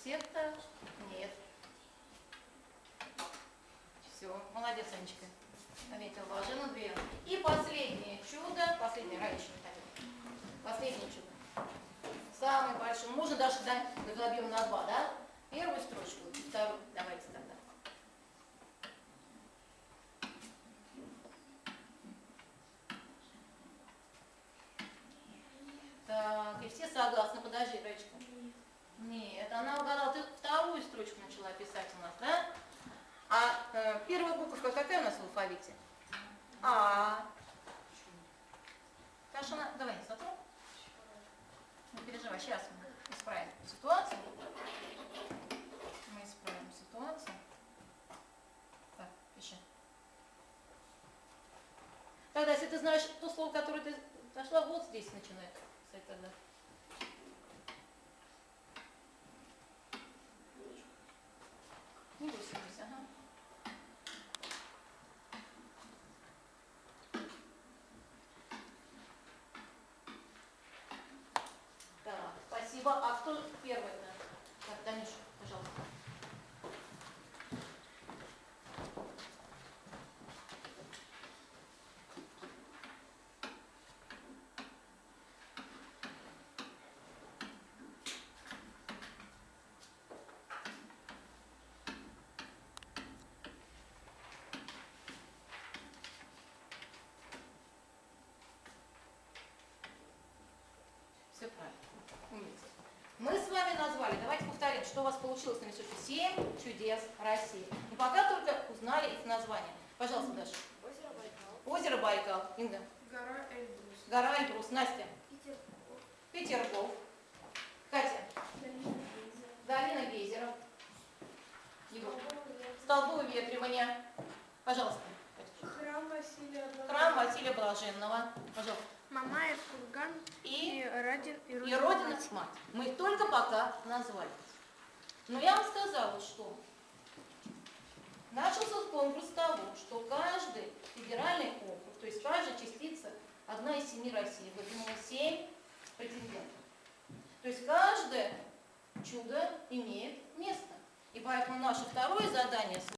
Всех-то нет. Все, молодец, Анечка. Заметил, блаженно две. И последнее чудо, последнее, раньше. Последнее чудо. Самый большой. Можно даже да, разобьем на два, да? Первую строчку и вторую. Давайте тогда. Так, и все согласны. Подожди, Речка. Нет, она угадала. Ты вторую строчку начала писать у нас, да? А э, первая буковка какая у нас в алфавите? А. Саша, на- давай, сотру. Не переживай, сейчас мы исправим ситуацию. Мы исправим ситуацию. Так, пиши. Тогда, если ты знаешь то слово, которое ты нашла, вот здесь начинает писать тогда. Не высунься, ага. Так, спасибо. А кто первый-то? Так, Танюша, пожалуйста. Назвали, давайте повторим, что у вас получилось на листочке. Семь чудес России. И пока только узнали их название. Пожалуйста, Даша. Озеро Байкал. Озеро Байкал. Инга. Гора Эльбрус. Гора Эльбрус. Настя. Петербург. Петергоф. Катя. Долина Гейзеров. Егор. Столбовое ветривание. Пожалуйста. Храм Василия Храм Василия Блаженного. Пожалуйста. Мамаев курган И и Родин и И Родина Родина мать. мать. Мы их только пока назвали. Но я вам сказала, что начался конкурс того, что каждый федеральный округ, то есть каждая частица, одна из семи России, выдвинула семь претендентов. То есть каждое чудо имеет место. И поэтому наше второе задание